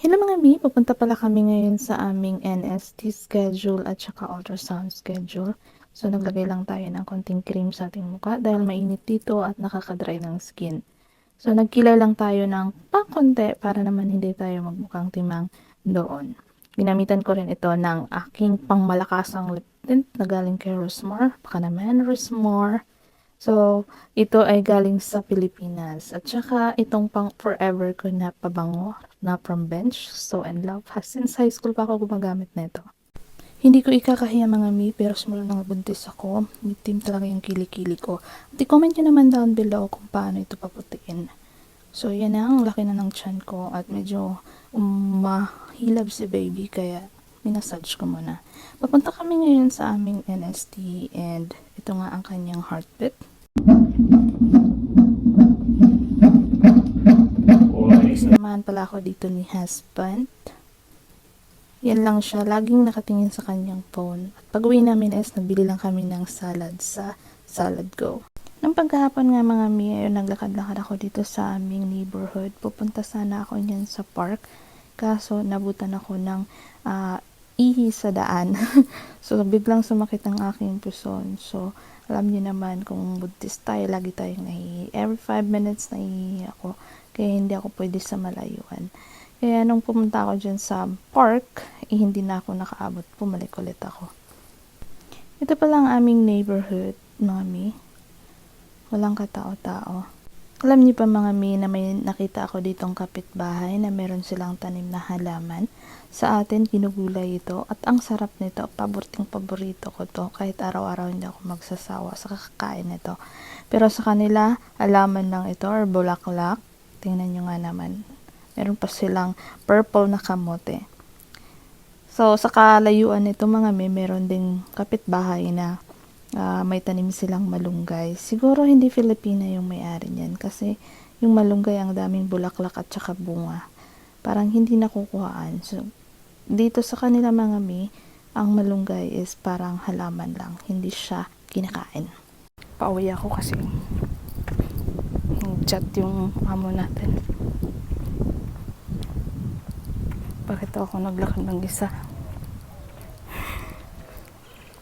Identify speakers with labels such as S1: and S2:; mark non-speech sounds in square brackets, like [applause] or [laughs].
S1: Hello mga Mi, pupunta pala kami ngayon sa aming NST schedule at saka ultrasound schedule. So naglagay lang tayo ng konting cream sa ating mukha dahil mainit dito at nakakadry ng skin. So nagkilay lang tayo ng pakonte para naman hindi tayo magmukhang timang doon. Ginamitan ko rin ito ng aking pangmalakasang lip tint na galing kay Rosmar. Baka naman Rosmar. So, ito ay galing sa Pilipinas. At saka, itong pang forever ko na pabango na from bench. So, in love. Since high school pa ako gumagamit na ito. Hindi ko ikakahiya mga mi, pero simula nang buntis ako, itim talaga yung kilikili ko. At i-comment nyo naman down below kung paano ito paputiin. So, yan na, ang laki na ng chan ko at medyo um, mahilab si baby, kaya minasage ko muna. Papunta kami ngayon sa aming NST and ito nga ang kanyang heartbeat. Samahan pala ako dito ni husband. Yan lang siya. Laging nakatingin sa kanyang phone. At pag uwi namin is, nagbili lang kami ng salad sa Salad Go. Nung pagkahapon nga mga mi, ayun, naglakad-lakad ako dito sa aming neighborhood. Pupunta sana ako niyan sa park. Kaso, nabutan ako ng ah, ihi sa daan. [laughs] so, biglang sumakit ang aking puson. So, alam niyo naman kung buntis tayo, lagi tayong nahihi. Every 5 minutes nahihi ako. Kaya hindi ako pwede sa malayuan. Kaya nung pumunta ako dyan sa park, eh, hindi na ako nakaabot. Pumalik ulit ako. Ito pala ang aming neighborhood, mi. Walang katao-tao. Alam niyo pa mga mi na may nakita ako ditong kapitbahay na meron silang tanim na halaman. Sa atin, ginugulay ito at ang sarap nito. Paborting paborito ko to. Kahit araw-araw hindi ako magsasawa sa kakakain nito. Pero sa kanila, halaman lang ito or bulaklak. Tingnan nyo nga naman. Meron pa silang purple na kamote. So, sa kalayuan nito mga may meron ding kapitbahay na ah, may tanim silang malunggay. Siguro hindi Filipina yung may-ari niyan kasi yung malunggay ang daming bulaklak at saka bunga. Parang hindi nakukuhaan. So, dito sa kanila mga mi, ang malunggay is parang halaman lang. Hindi siya kinakain. Pauwi ako kasi chat yung amo natin. Bakit ako naglakad ng isa?